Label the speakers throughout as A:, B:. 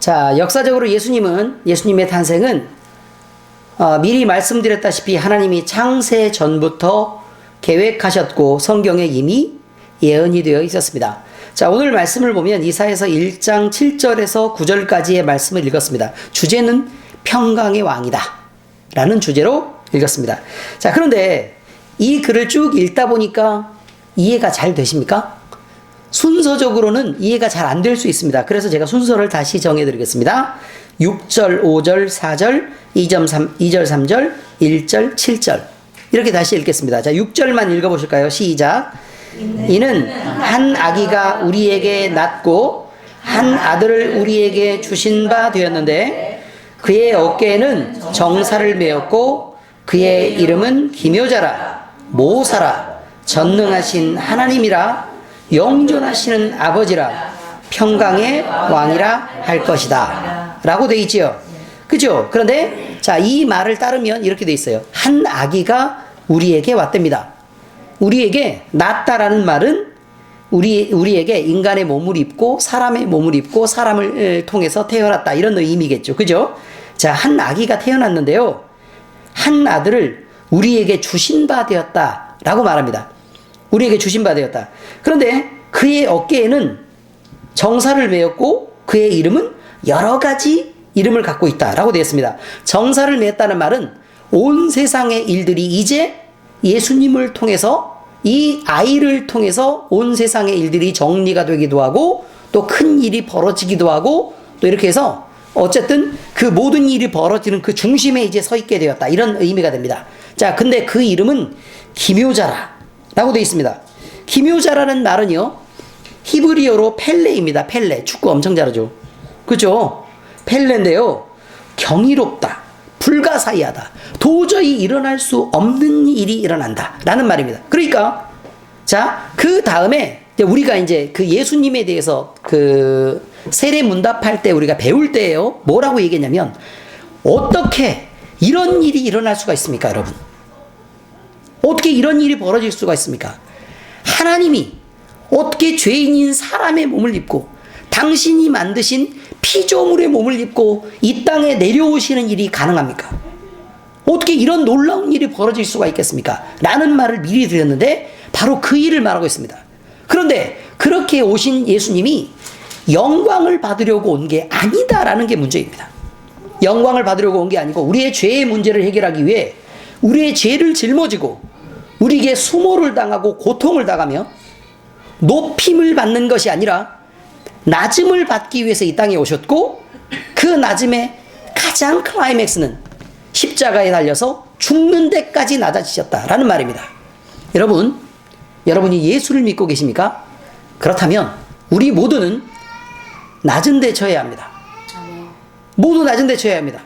A: 자, 역사적으로 예수님은, 예수님의 탄생은 어, 미리 말씀드렸다시피 하나님이 창세 전부터 계획하셨고 성경에 이미 예언이 되어 있었습니다. 자, 오늘 말씀을 보면 이사에서 1장 7절에서 9절까지의 말씀을 읽었습니다. 주제는 평강의 왕이다. 라는 주제로 읽었습니다. 자, 그런데 이 글을 쭉 읽다 보니까 이해가 잘 되십니까? 순서적으로는 이해가 잘 안 될 수 있습니다. 그래서 제가 순서를 다시 정해드리겠습니다. 6절, 5절, 4절, 2점 3, 2절, 3절, 1절, 7절. 이렇게 다시 읽겠습니다. 자, 6절만 읽어보실까요? 시작. 이는 한 아기가 우리에게 낳고 한 아들을 우리에게 주신 바 되었는데 그의 어깨에는 정사를 메었고 그의 이름은 기묘자라 모사라 전능하신 하나님이라 영존하시는 아버지라 평강의 왕이라 할 것이다 라고 돼 있지요 그죠 그런데 자 이 말을 따르면 이렇게 돼 있어요 한 아기가 우리에게 왔답니다 우리에게 낫다라는 말은 우리 우리에게 인간의 몸을 입고 사람의 몸을 입고 사람을 통해서 태어났다 이런 의미겠죠. 그죠? 자, 한 아기가 태어났는데요. 한 아들을 우리에게 주신 바 되었다 라고 말합니다. 우리에게 주신 바 되었다. 그런데 그의 어깨에는 정사를 메었고 그의 이름은 여러 가지 이름을 갖고 있다라고 되어 있습니다. 정사를 메었다는 말은 온 세상의 일들이 이제 예수님을 통해서 이 아이를 통해서 온 세상의 일들이 정리가 되기도 하고 또 큰 일이 벌어지기도 하고 또 이렇게 해서 어쨌든 그 모든 일이 벌어지는 그 중심에 이제 서 있게 되었다. 이런 의미가 됩니다. 자, 근데 그 이름은 기묘자라 라고 되어 있습니다. 기묘자라는 말은요, 히브리어로 펠레입니다. 펠레. 축구 엄청 잘하죠. 그죠? 펠레인데요, 경이롭다. 불가사의하다. 도저히 일어날 수 없는 일이 일어난다. 라는 말입니다. 그러니까, 자, 그 다음에 우리가 이제 그 예수님에 대해서 그 세례 문답할 때 우리가 배울 때예요. 뭐라고 얘기했냐면, 어떻게 이런 일이 일어날 수가 있습니까, 여러분? 어떻게 이런 일이 벌어질 수가 있습니까? 하나님이 어떻게 죄인인 사람의 몸을 입고 당신이 만드신 피조물의 몸을 입고 이 땅에 내려오시는 일이 가능합니까? 어떻게 이런 놀라운 일이 벌어질 수가 있겠습니까? 라는 말을 미리 드렸는데 바로 그 일을 말하고 있습니다. 그런데 그렇게 오신 예수님이 영광을 받으려고 온 게 아니다라는 게 문제입니다. 영광을 받으려고 온 게 아니고 우리의 죄의 문제를 해결하기 위해 우리의 죄를 짊어지고 우리에게 수모를 당하고 고통을 당하며 높임을 받는 것이 아니라 낮음을 받기 위해서 이 땅에 오셨고 그 낮음의 가장 클라이맥스는 십자가에 달려서 죽는 데까지 낮아지셨다라는 말입니다. 여러분, 여러분이 예수를 믿고 계십니까? 그렇다면 우리 모두는 낮은 데 처해야 합니다. 모두 낮은 데 처해야 합니다.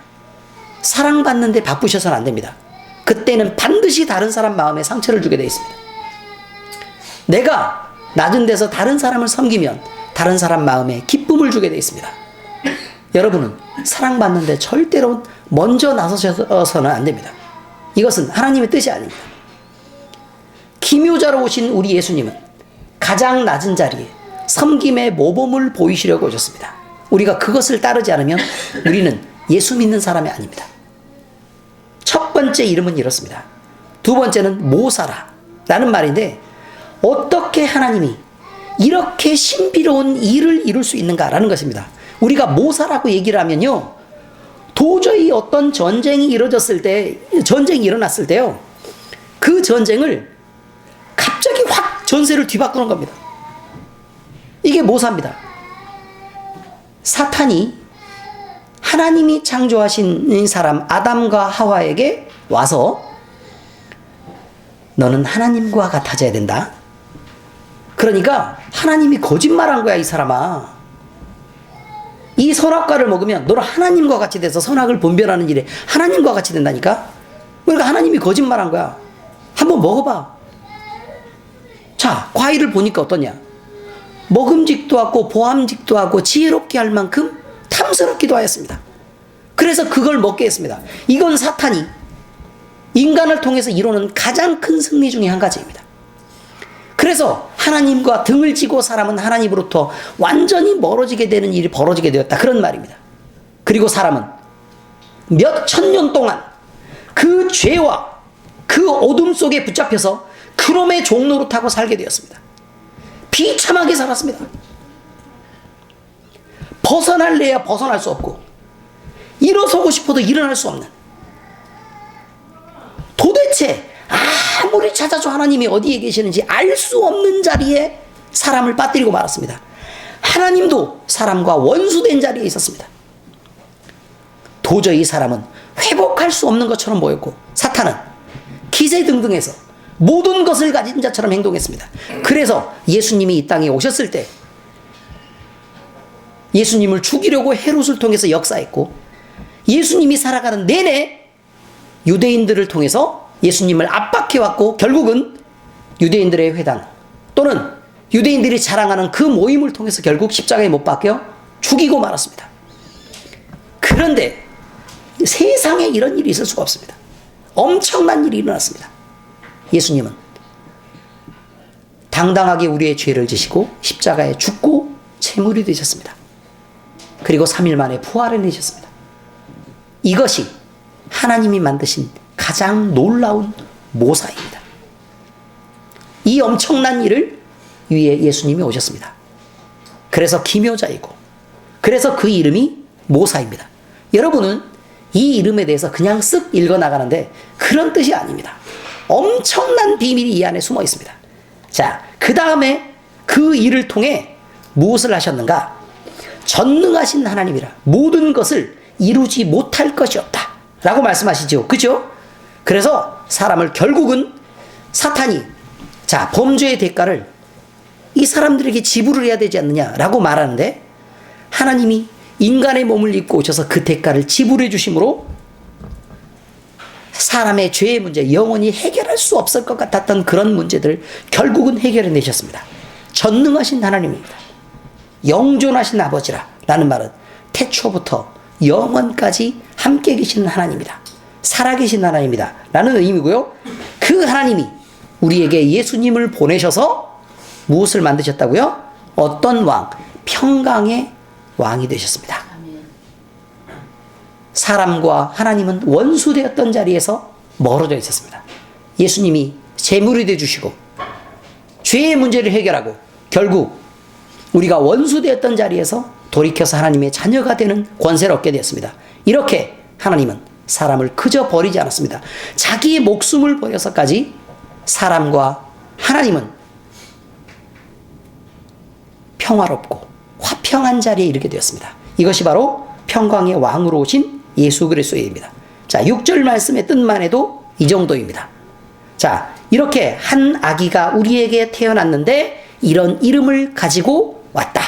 A: 사랑받는데 바쁘셔서는 안 됩니다. 그때는 반드시 다른 사람 마음에 상처를 주게 되어 있습니다. 내가 낮은 데서 다른 사람을 섬기면 다른 사람 마음에 기쁨을 주게 되어 있습니다. 여러분은 사랑받는데 절대로 먼저 나서셔서는 안 됩니다. 이것은 하나님의 뜻이 아닙니다. 기묘자로 오신 우리 예수님은 가장 낮은 자리에 섬김의 모범을 보이시려고 오셨습니다. 우리가 그것을 따르지 않으면 우리는 예수 믿는 사람이 아닙니다. 첫 번째 이름은 이렇습니다. 두 번째는 모사라 라는 말인데 어떻게 하나님이 이렇게 신비로운 일을 이룰 수 있는가라는 것입니다. 우리가 모사라고 얘기를 하면요. 도저히 어떤 전쟁이 이루어졌을 때, 전쟁이 일어났을 때요. 그 전쟁을 갑자기 확 전세를 뒤바꾸는 겁니다. 이게 모사입니다. 사탄이 하나님이 창조하신 사람 아담과 하와에게 와서 너는 하나님과 같아져야 된다. 그러니까 하나님이 거짓말한 거야 이 사람아. 이 선악과를 먹으면 너는 하나님과 같이 돼서 선악을 분별하는 일에 하나님과 같이 된다니까. 그러니까 하나님이 거짓말한 거야. 한번 먹어봐. 자 과일을 보니까 어떠냐? 먹음직도 하고 보암직도 하고 지혜롭게 할 만큼 탐스럽기도 하였습니다. 그래서 그걸 먹게 했습니다. 이건 사탄이 인간을 통해서 이루는 가장 큰 승리 중의 한 가지입니다. 그래서 하나님과 등을 지고 사람은 하나님으로부터 완전히 멀어지게 되는 일이 벌어지게 되었다. 그런 말입니다. 그리고 사람은 몇 천 년 동안 그 죄와 그 어둠 속에 붙잡혀서 그놈의 종로로 타고 살게 되었습니다. 비참하게 살았습니다. 벗어날래야 벗어날 수 없고 일어서고 싶어도 일어날 수 없는 찾아줘 하나님이 어디에 계시는지 알 수 없는 자리에 사람을 빠뜨리고 말았습니다. 하나님도 사람과 원수된 자리에 있었습니다. 도저히 사람은 회복할 수 없는 것처럼 보였고 사탄은 기세 등등해서 모든 것을 가진 자처럼 행동했습니다. 그래서 예수님이 이 땅에 오셨을 때 예수님을 죽이려고 헤롯을 통해서 역사했고 예수님이 살아가는 내내 유대인들을 통해서 예수님을 압박해왔고 결국은 유대인들의 회당 또는 유대인들이 자랑하는 그 모임을 통해서 결국 십자가에 못 박혀 죽이고 말았습니다. 그런데 세상에 이런 일이 있을 수가 없습니다. 엄청난 일이 일어났습니다. 예수님은 당당하게 우리의 죄를 지시고 십자가에 죽고 채물이 되셨습니다. 그리고 3일 만에 부활을 내셨습니다. 이것이 하나님이 만드신 가장 놀라운 모사입니다. 이 엄청난 일을 위해 예수님이 오셨습니다. 그래서 기묘자이고, 그래서 그 이름이 모사입니다. 여러분은 이 이름에 대해서 그냥 쓱 읽어 나가는데 그런 뜻이 아닙니다. 엄청난 비밀이 이 안에 숨어 있습니다. 자, 그 다음에 그 일을 통해 무엇을 하셨는가? 전능하신 하나님이라 모든 것을 이루지 못할 것이 없다. 라고 말씀하시죠. 그죠? 그래서 사람을 결국은 사탄이 자, 범죄의 대가를 이 사람들에게 지불을 해야 되지 않느냐라고 말하는데 하나님이 인간의 몸을 입고 오셔서 그 대가를 지불해 주심으로 사람의 죄의 문제, 영원히 해결할 수 없을 것 같았던 그런 문제들을 결국은 해결해 내셨습니다. 전능하신 하나님입니다. 영존하신 아버지라. 라는 말은 태초부터 영원까지 함께 계시는 하나님이다. 살아계신 하나님이다. 라는 의미고요. 그 하나님이 우리에게 예수님을 보내셔서 무엇을 만드셨다고요? 어떤 왕? 평강의 왕이 되셨습니다. 사람과 하나님은 원수되었던 자리에서 멀어져 있었습니다. 예수님이 재물이 되 주시고 죄의 문제를 해결하고 결국 우리가 원수되었던 자리에서 돌이켜서 하나님의 자녀가 되는 권세를 얻게 되었습니다. 이렇게 하나님은 사람을 그저 버리지 않았습니다. 자기의 목숨을 버려서까지 사람과 하나님은 평화롭고 화평한 자리에 이르게 되었습니다. 이것이 바로 평강의 왕으로 오신 예수 그리스도입니다. 자, 6절 말씀의 뜻만 해도 이 정도입니다. 자, 이렇게 한 아기가 우리에게 태어났는데 이런 이름을 가지고 왔다.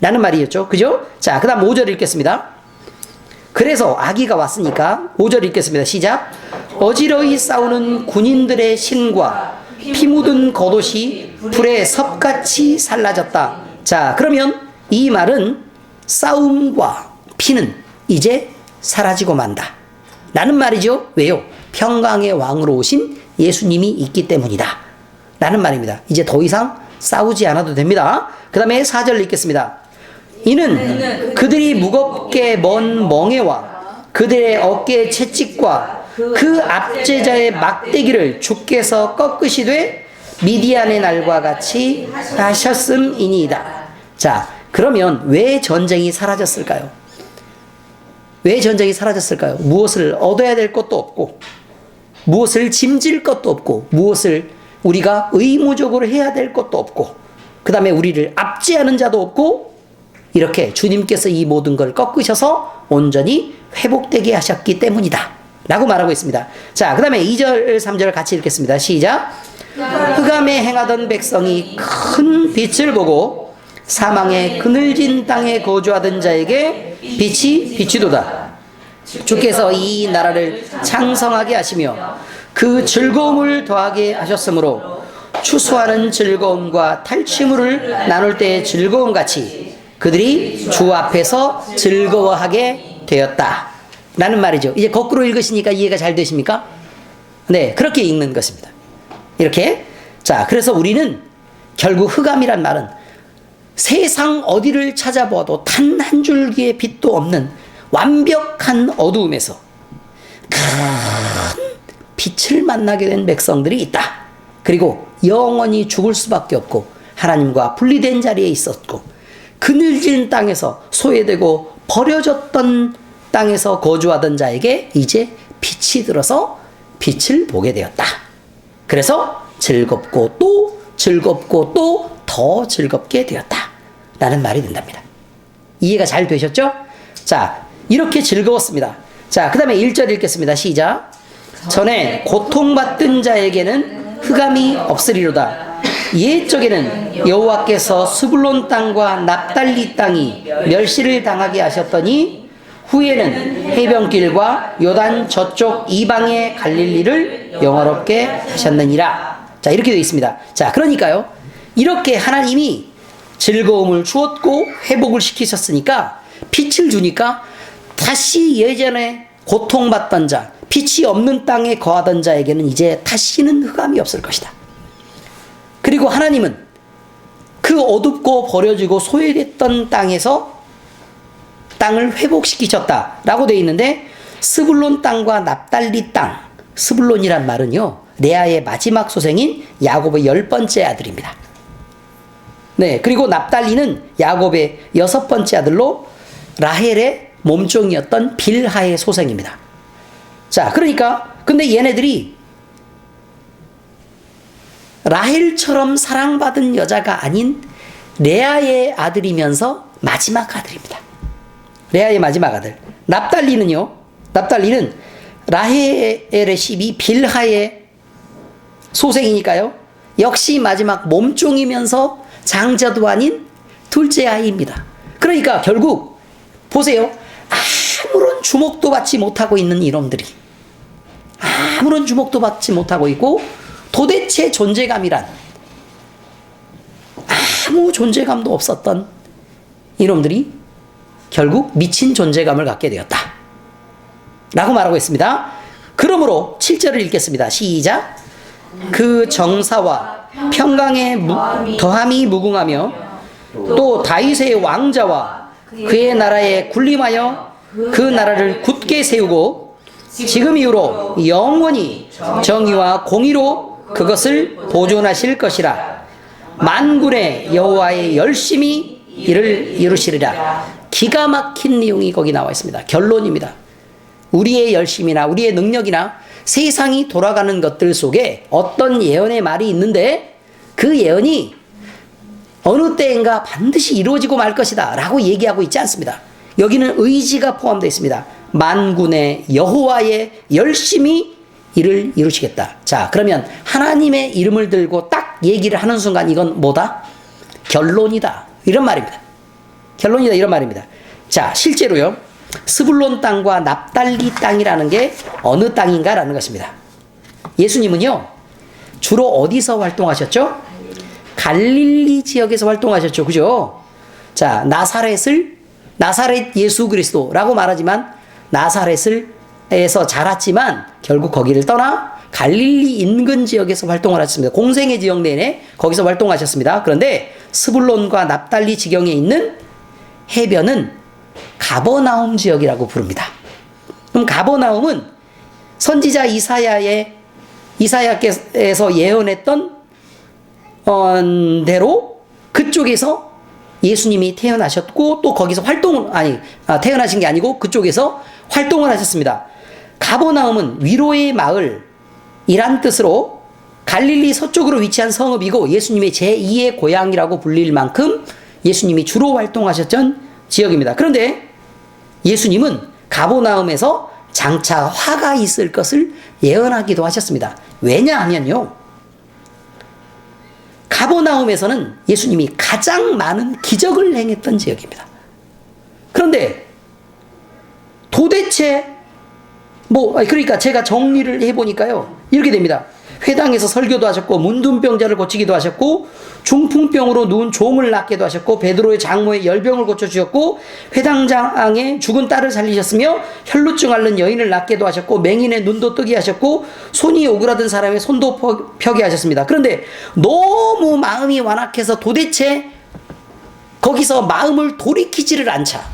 A: 라는 말이었죠. 그죠? 자, 그 다음 5절 읽겠습니다. 그래서 아기가 왔으니까 5절 읽겠습니다. 시작. 어지러이 싸우는 군인들의 신과 피 묻은 겉옷이 불에 섭같이 살라졌다. 자, 그러면 이 말은 싸움과 피는 이제 사라지고 만다. 라는 말이죠. 왜요? 평강의 왕으로 오신 예수님이 있기 때문이다. 라는 말입니다. 이제 더 이상 싸우지 않아도 됩니다. 그 다음에 4절 읽겠습니다. 이는 그들이 무겁게 먼 멍에와 그들의 어깨의 채찍과 그 압제자의 막대기를 주께서 꺾으시되 미디안의 날과 같이 하셨음이니이다. 자, 그러면 왜 전쟁이 사라졌을까요? 왜 전쟁이 사라졌을까요? 무엇을 얻어야 될 것도 없고, 무엇을 짐질 것도 없고, 무엇을 우리가 의무적으로 해야 될 것도 없고, 그 다음에 우리를 압제하는 자도 없고, 이렇게 주님께서 이 모든 걸 꺾으셔서 온전히 회복되게 하셨기 때문이다. 라고 말하고 있습니다. 자, 그 다음에 2절, 3절 같이 읽겠습니다. 시작. 흑암에 행하던 백성이 큰 빛을 보고 사망의 그늘진 땅에 거주하던 자에게 빛이 비치도다. 주께서 이 나라를 창성하게 하시며 그 즐거움을 더하게 하셨으므로 추수하는 즐거움과 탈취물을 나눌 때의 즐거움 같이 그들이 주 앞에서 즐거워하게 되었다. 라는 말이죠. 이제 거꾸로 읽으시니까 이해가 잘 되십니까? 네, 그렇게 읽는 것입니다. 이렇게. 자, 그래서 우리는 결국 흑암이란 말은 세상 어디를 찾아보아도 단 한 줄기의 빛도 없는 완벽한 어두움에서 큰 빛을 만나게 된 백성들이 있다. 그리고 영원히 죽을 수밖에 없고 하나님과 분리된 자리에 있었고 그늘진 땅에서 소외되고 버려졌던 땅에서 거주하던 자에게 이제 빛이 들어서 빛을 보게 되었다. 그래서 즐겁고 또 즐겁고 또 더 즐겁게 되었다. 라는 말이 된답니다. 이해가 잘 되셨죠? 자, 이렇게 즐거웠습니다. 자, 그 다음에 1절 읽겠습니다. 시작. 전에 고통받던 자에게는 흑암이 없으리로다. 옛적에는 여호와께서 스불론 땅과 납달리 땅이 멸시를 당하게 하셨더니 후에는 해변길과 요단 저쪽 이방의 갈릴리를 영화롭게 하셨느니라. 자, 이렇게 되어 있습니다. 자, 그러니까요. 이렇게 하나님이 즐거움을 주었고 회복을 시키셨으니까 빛을 주니까 다시 예전에 고통받던 자, 빛이 없는 땅에 거하던 자에게는 이제 다시는 흑암이 없을 것이다. 그리고 하나님은 그 어둡고 버려지고 소외됐던 땅에서 땅을 회복시키셨다라고 되어 있는데 스불론 땅과 납달리 땅, 스불론이란 말은요 레아의 마지막 소생인 야곱의 열 번째 아들입니다. 네, 그리고 납달리는 야곱의 여섯 번째 아들로 라헬의 몸종이었던 빌하의 소생입니다. 자, 그러니까 근데 얘네들이 라헬처럼 사랑받은 여자가 아닌 레아의 아들이면서 마지막 아들입니다. 레아의 마지막 아들. 납달리는요. 납달리는 라헬의 시비 빌하의 소생이니까요. 역시 마지막 몸종이면서 장자도 아닌 둘째 아이입니다. 그러니까 결국 보세요. 아무런 주목도 받지 못하고 있는 이놈들이 아무런 주목도 받지 못하고 있고 도대체 존재감이란 아무 존재감도 없었던 이놈들이 결국 미친 존재감을 갖게 되었다. 라고 말하고 있습니다. 그러므로 7절을 읽겠습니다. 시작. 그 정사와 평강의 무, 더함이 무궁하며 또 다윗의 왕자와 그의 나라에 군림하여 그 나라를 굳게 세우고 지금 이후로 영원히 정의와 공의로 그것을 보존하실 것이라 만군의 여호와의 열심히 이를 이루시리라 기가 막힌 내용이 거기 나와 있습니다 결론입니다 우리의 열심이나 우리의 능력이나 세상이 돌아가는 것들 속에 어떤 예언의 말이 있는데 그 예언이 어느 때인가 반드시 이루어지고 말 것이다 라고 얘기하고 있지 않습니다. 여기는 의지가 포함되어 있습니다. 만군의 여호와의 열심히 이를 이루시겠다. 자, 그러면 하나님의 이름을 들고 딱 얘기를 하는 순간 이건 뭐다? 결론이다. 이런 말입니다. 결론이다. 이런 말입니다. 자, 실제로요. 스불론 땅과 납달리 땅이라는 게 어느 땅인가라는 것입니다. 예수님은요, 주로 어디서 활동하셨죠? 갈릴리 지역에서 활동하셨죠. 그죠? 자, 나사렛을, 나사렛 예수 그리스도라고 말하지만, 나사렛을 에서 자랐지만, 결국 거기를 떠나 갈릴리 인근 지역에서 활동을 하셨습니다. 공생의 지역 내내 거기서 활동하셨습니다. 그런데 스불론과 납달리 지경에 있는 해변은 가버나움 지역이라고 부릅니다. 그럼 가버나움은 선지자 이사야의 이사야께서 예언했던 어, 대로 그쪽에서 예수님이 태어나셨고 또 거기서 활동을 아니 아, 태어나신 게 아니고 그쪽에서 활동을 하셨습니다. 가버나움은 위로의 마을이란 뜻으로 갈릴리 서쪽으로 위치한 성읍이고 예수님의 제2의 고향이라고 불릴 만큼 예수님이 주로 활동하셨던 지역입니다. 그런데 예수님은 가보나움에서 장차 화가 있을 것을 예언하기도 하셨습니다. 왜냐하면요. 가보나움에서는 예수님이 가장 많은 기적을 행했던 지역입니다. 그런데 도대체 뭐 그러니까 제가 정리를 해 보니까요. 이렇게 됩니다. 회당에서 설교도 하셨고 문둥병자를 고치기도 하셨고 중풍병으로 누운 종을 낫게도 하셨고 베드로의 장모의 열병을 고쳐 주셨고 회당장의 죽은 딸을 살리셨으며 혈루증 앓는 여인을 낫게도 하셨고 맹인의 눈도 뜨게 하셨고 손이 오그라든 사람의 손도 펴게 하셨습니다. 그런데 너무 마음이 완악해서 도대체 거기서 마음을 돌이키지를 않자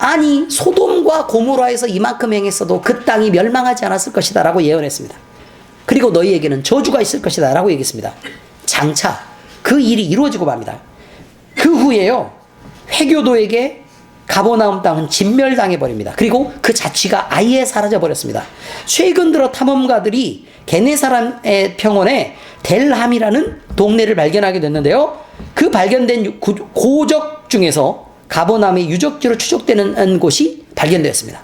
A: 아니 소돔과 고모라에서 이만큼 행했어도 그 땅이 멸망하지 않았을 것이다라고 예언했습니다. 그리고 너희에게는 저주가 있을 것이다라고 얘기했습니다. 장차 그 일이 이루어지고 맙니다. 그 후에요 회교도에게 가보나움 땅은 진멸당해 버립니다. 그리고 그 자취가 아예 사라져 버렸습니다. 최근 들어 탐험가들이 게네 사람의 평원에 델함이라는 동네를 발견하게 됐는데요. 그 발견된 고적 중에서 가보나움의 유적지로 추적되는 곳이 발견되었습니다.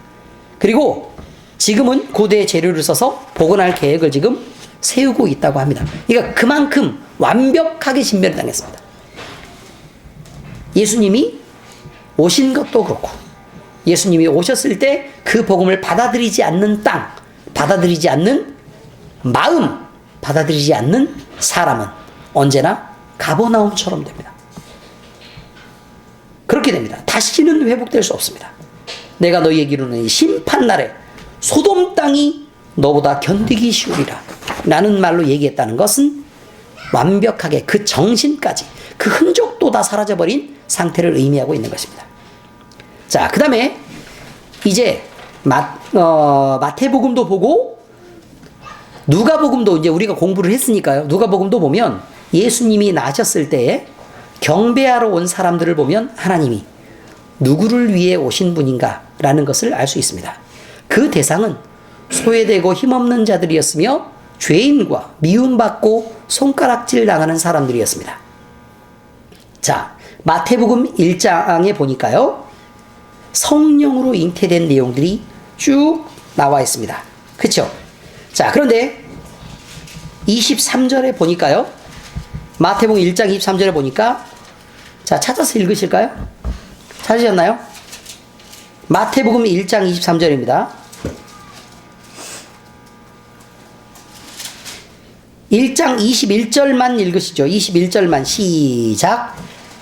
A: 그리고 지금은 고대의 재료를 써서 복원할 계획을 지금 세우고 있다고 합니다. 그러니까 그만큼 완벽하게 진멸을 당했습니다. 예수님이 오신 것도 그렇고 예수님이 오셨을 때 그 복음을 받아들이지 않는 땅, 받아들이지 않는 마음, 받아들이지 않는 사람은 언제나 가버나움처럼 됩니다. 그렇게 됩니다. 다시는 회복될 수 없습니다. 내가 너희에게 이르는 이 심판 날에 소돔 땅이 너보다 견디기 쉬우리라. 라는 말로 얘기했다는 것은 완벽하게 그 정신까지 그 흔적도 다 사라져버린 상태를 의미하고 있는 것입니다. 자, 그 다음에 이제 마, 어, 마태복음도 보고 누가복음도 이제 우리가 공부를 했으니까요. 누가복음도 보면 예수님이 나셨을 때에 경배하러 온 사람들을 보면 하나님이 누구를 위해 오신 분인가라는 것을 알 수 있습니다. 그 대상은 소외되고 힘없는 자들이었으며 죄인과 미움받고 손가락질 당하는 사람들이었습니다. 자, 마태복음 1장에 보니까요. 성령으로 잉태된 내용들이 쭉 나와 있습니다. 그쵸? 자, 그런데 23절에 보니까요. 마태복음 1장 23절에 보니까 자, 찾아서 읽으실까요? 찾으셨나요? 마태복음 1장 23절입니다. 1장 21절만 읽으시죠. 21절만 시작.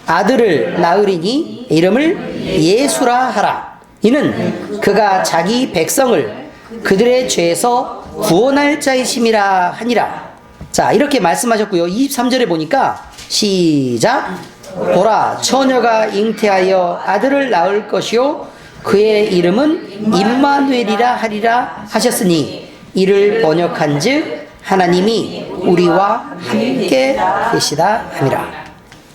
A: 아들을 낳으리니 이름을 예수라 하라. 이는 그가 자기 백성을 그들의 죄에서 구원할 자이심이라 하니라. 자, 이렇게 말씀하셨고요. 23절에 보니까 시작. 보라, 처녀가 잉태하여 아들을 낳을 것이요. 그의 이름은 임마누엘이라 하리라 하셨으니 이를 번역한 즉 하나님이 우리와 함께 계시다 함이라.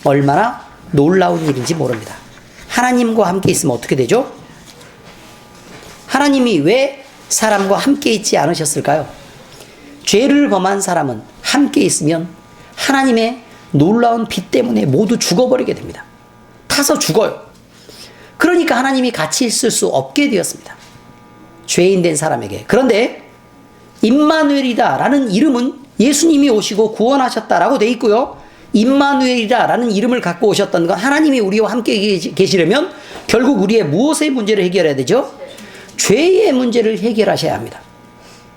A: 얼마나 놀라운 일인지 모릅니다. 하나님과 함께 있으면 어떻게 되죠? 하나님이 왜 사람과 함께 있지 않으셨을까요? 죄를 범한 사람은 함께 있으면 하나님의 놀라운 빛 때문에 모두 죽어버리게 됩니다. 타서 죽어요. 그러니까 하나님이 같이 있을 수 없게 되었습니다. 죄인 된 사람에게. 그런데 임마누엘이다라는 이름은 예수님이 오시고 구원하셨다라고 돼 있고요. 임마누엘이다라는 이름을 갖고 오셨던 건 하나님이 우리와 함께 계시- 계시려면 결국 우리의 무엇의 문제를 해결해야 되죠? 죄의 문제를 해결하셔야 합니다.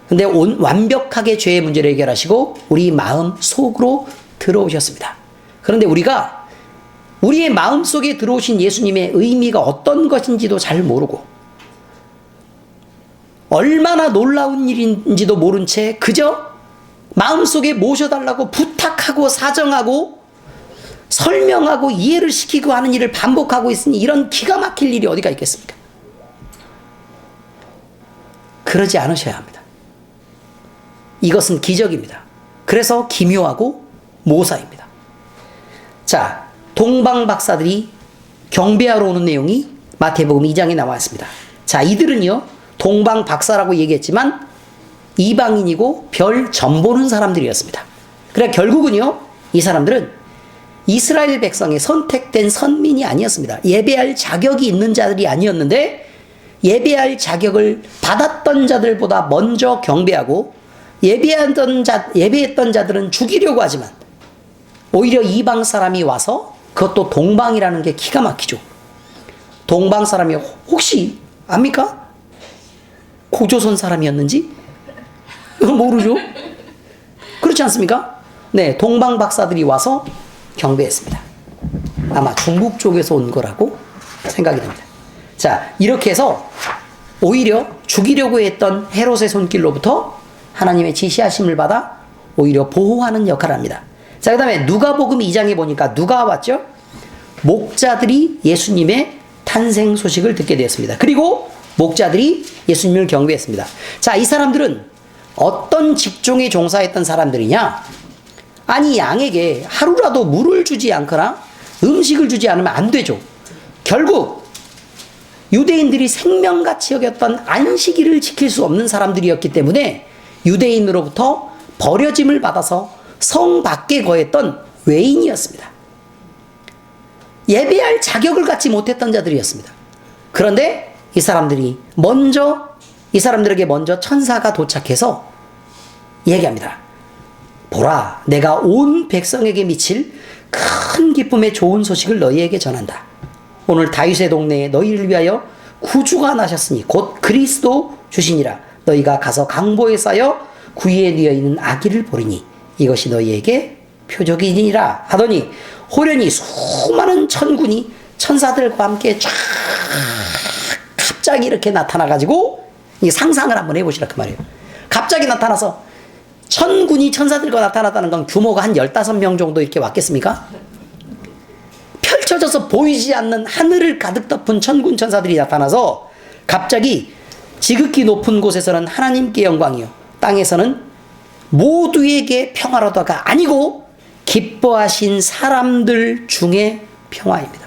A: 근데 온, 완벽하게 죄의 문제를 해결하시고 우리 마음 속으로 들어오셨습니다. 그런데 우리가 우리의 마음 속에 들어오신 예수님의 의미가 어떤 것인지도 잘 모르고 얼마나 놀라운 일인지도 모른 채 그저 마음속에 모셔달라고 부탁하고 사정하고 설명하고 이해를 시키고 하는 일을 반복하고 있으니 이런 기가 막힐 일이 어디가 있겠습니까? 그러지 않으셔야 합니다. 이것은 기적입니다. 그래서 기묘하고 모사입니다. 자, 동방 박사들이 경배하러 오는 내용이 마태복음 2장에 나와 있습니다. 자, 이들은요, 동방 박사라고 얘기했지만 이방인이고 별 점보는 사람들이었습니다. 그래 결국은요, 이 사람들은 이스라엘 백성의 선택된 선민이 아니었습니다. 예배할 자격이 있는 자들이 아니었는데 예배할 자격을 받았던 자들보다 먼저 경배하고 예배했던 자 예배했던 자들은 죽이려고 하지만 오히려 이방 사람이 와서 그것도 동방이라는 게 기가 막히죠. 동방 사람이 혹시 압니까? 고조선 사람이었는지 모르죠. 그렇지 않습니까? 네, 동방 박사들이 와서 경배했습니다. 아마 중국 쪽에서 온 거라고 생각이 됩니다. 자, 이렇게 해서 오히려 죽이려고 했던 헤롯의 손길로부터 하나님의 지시하심을 받아 오히려 보호하는 역할을 합니다. 자, 그 다음에 누가복음 2장에 보니까 누가 왔죠? 목자들이 예수님의 탄생 소식을 듣게 되었습니다. 그리고 목자들이 예수님을 경배했습니다. 자, 이 사람들은 어떤 직종에 종사했던 사람들이냐? 아니, 양에게 하루라도 물을 주지 않거나 음식을 주지 않으면 안 되죠. 결국 유대인들이 생명같이 여겼던 안식일을 지킬 수 없는 사람들이었기 때문에 유대인으로부터 버려짐을 받아서 성 밖에 거했던 외인이었습니다. 예배할 자격을 갖지 못했던 자들이었습니다. 그런데 이 사람들이 먼저 이 사람들에게 먼저 천사가 도착해서 얘기합니다. 보라, 내가 온 백성에게 미칠 큰 기쁨의 좋은 소식을 너희에게 전한다. 오늘 다윗의 동네에 너희를 위하여 구주가 나셨으니 곧 그리스도 주시니라. 너희가 가서 강보에 쌓여 구유에 누워 있는 아기를 보리니 이것이 너희에게 표적이니라 하더니 호련히 수많은 천군이 천사들과 함께 쫙 갑자기 이렇게 나타나 가지고 이 상상을 한번 해보시라 그 말이에요. 갑자기 나타나서 천군이 천사들과 나타났다는 건 규모가 한 15명 정도 이렇게 왔겠습니까? 펼쳐져서 보이지 않는 하늘을 가득 덮은 천군 천사들이 나타나서 갑자기 지극히 높은 곳에서는 하나님께 영광이요 땅에서는 모두에게 평화로다가 아니고 기뻐하신 사람들 중에 평화입니다.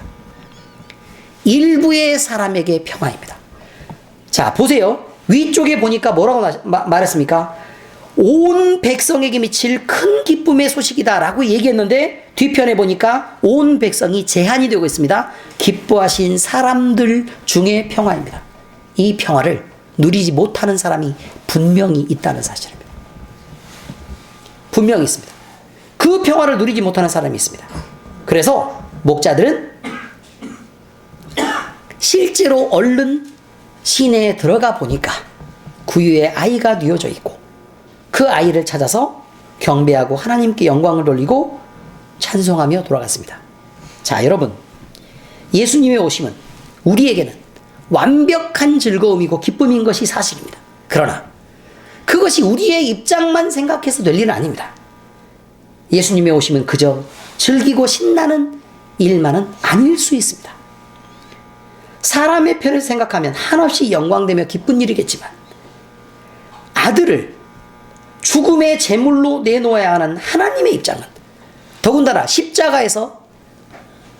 A: 일부의 사람에게 평화입니다. 자, 보세요. 위쪽에 보니까 뭐라고 나- 마- 말했습니까? 온 백성에게 미칠 큰 기쁨의 소식이다라고 얘기했는데 뒤편에 보니까 온 백성이 제한이 되고 있습니다. 기뻐하신 사람들 중에 평화입니다. 이 평화를 누리지 못하는 사람이 분명히 있다는 사실입니다. 분명히 있습니다. 그 평화를 누리지 못하는 사람이 있습니다. 그래서 목자들은 실제로 얼른 시내에 들어가 보니까 구유에 아이가 뉘어져 있고 그 아이를 찾아서 경배하고 하나님께 영광을 돌리고 찬송하며 돌아갔습니다. 자, 여러분. 예수님의 오심은 우리에게는 완벽한 즐거움이고 기쁨인 것이 사실입니다. 그러나 그것이 우리의 입장만 생각해서 될 일은 아닙니다. 예수님의 오심은 그저 즐기고 신나는 일만은 아닐 수 있습니다. 사람의 편을 생각하면 한없이 영광되며 기쁜 일이겠지만 아들을 죽음의 제물로 내놓아야 하는 하나님의 입장은 더군다나 십자가에서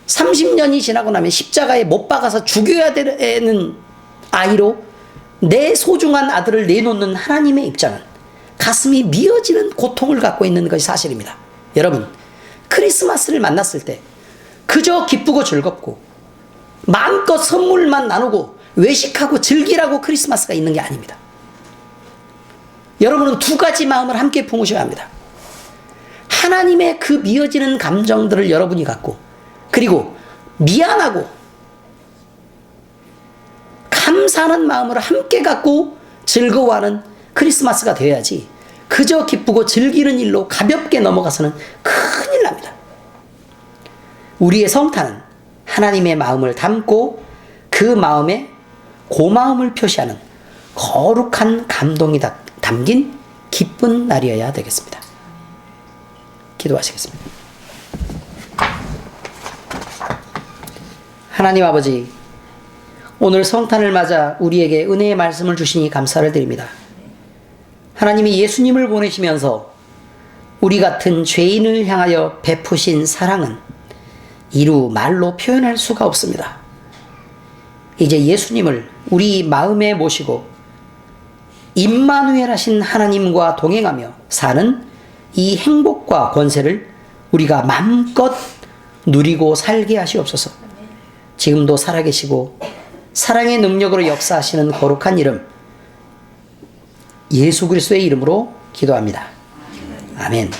A: 30년이 지나고 나면 십자가에 못 박아서 죽여야 되는 아이로 내 소중한 아들을 내놓는 하나님의 입장은 가슴이 미어지는 고통을 갖고 있는 것이 사실입니다. 여러분, 크리스마스를 만났을 때 그저 기쁘고 즐겁고 마음껏 선물만 나누고 외식하고 즐기라고 크리스마스가 있는 게 아닙니다. 여러분은 두 가지 마음을 함께 품으셔야 합니다. 하나님의 그 미어지는 감정들을 여러분이 갖고 그리고 미안하고 감사하는 마음으로 함께 갖고 즐거워하는 크리스마스가 되어야지 그저 기쁘고 즐기는 일로 가볍게 넘어가서는 큰일 납니다. 우리의 성탄은 하나님의 마음을 담고 그 마음에 고마움을 표시하는 거룩한 감동이 다- 담긴 기쁜 날이어야 되겠습니다. 기도하시겠습니다. 하나님 아버지, 오늘 성탄을 맞아 우리에게 은혜의 말씀을 주시니 감사를 드립니다. 하나님이 예수님을 보내시면서 우리 같은 죄인을 향하여 베푸신 사랑은 이루 말로 표현할 수가 없습니다. 이제 예수님을 우리 마음에 모시고 임마누엘 하신 하나님과 동행하며 사는 이 행복과 권세를 우리가 마음껏 누리고 살게 하시옵소서. 지금도 살아계시고 사랑의 능력으로 역사하시는 거룩한 이름 예수 그리스도의 이름으로 기도합니다. 아멘.